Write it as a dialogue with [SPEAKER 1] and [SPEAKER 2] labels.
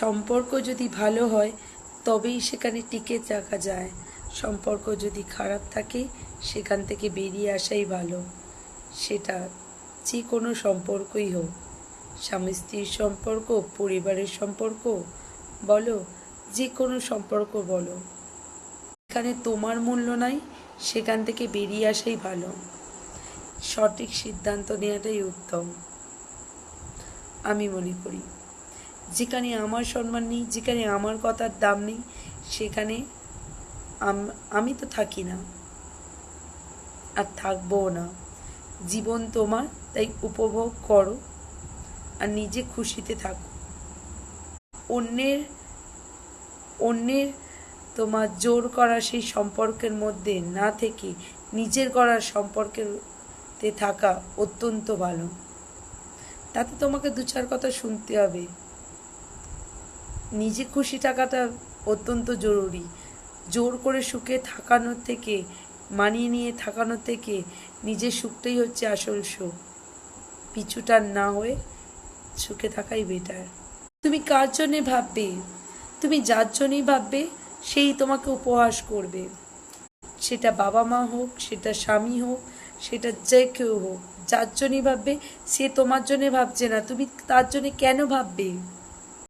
[SPEAKER 1] সম্পর্ক যদি ভালো হয়, তবেই সেখানে টিকে থাকা যায়। সম্পর্ক যদি খারাপ থাকে, সেখান থেকে বেরিয়ে আসাই ভালো। সেটা যে কোনো সম্পর্কই হোক। স্বামী স্ত্রীর সম্পর্ক, পরিবারের সম্পর্ক, বলো যে কোনো সম্পর্ক বলো। এখানে তোমার মূল্য নাই, সেখান থেকে বেরিয়ে আসাই ভালো। সঠিক সিদ্ধান্ত নেওয়াটাই উত্তম। আমি মনে করি যেখানে আমার সম্মান নেই, যেখানে আমার কথার দাম নেই, সেখানে আম- তো থাকি না। আর থাকবও না। জীবন তোমার, তাই উপভোগ করো আর নিজে খুশিতে থাকো। অন্যের অন্যের তোমার জোর করা সেই সম্পর্কের মধ্যে না থেকে নিজের করার সম্পর্কেতে থাকা অত্যন্ত ভালো। তাতে তোমাকে দু চার কথা শুনতে হবে। নিজে খুশি থাকাটা অত্যন্ত জরুরি। জোর করে সুখে থাকানোর থেকে, মানিয়ে নিয়ে থাকানোর থেকে নিজের সুখটাই হচ্ছে আসল সুখ। পিছুটার না হয়ে সুখে থাকাই বেটার তুমি কার জন্যে ভাববে? তুমি যার জন্যই ভাববে, সেই তোমাকে উপহাস করবে। সেটা বাবা মা হোক, সেটা স্বামী হোক, সেটা যে কেউ হোক, যার জন্যই ভাববে, সে তোমার জন্যে ভাবছে না। তুমি তার জন্যে কেন ভাববে?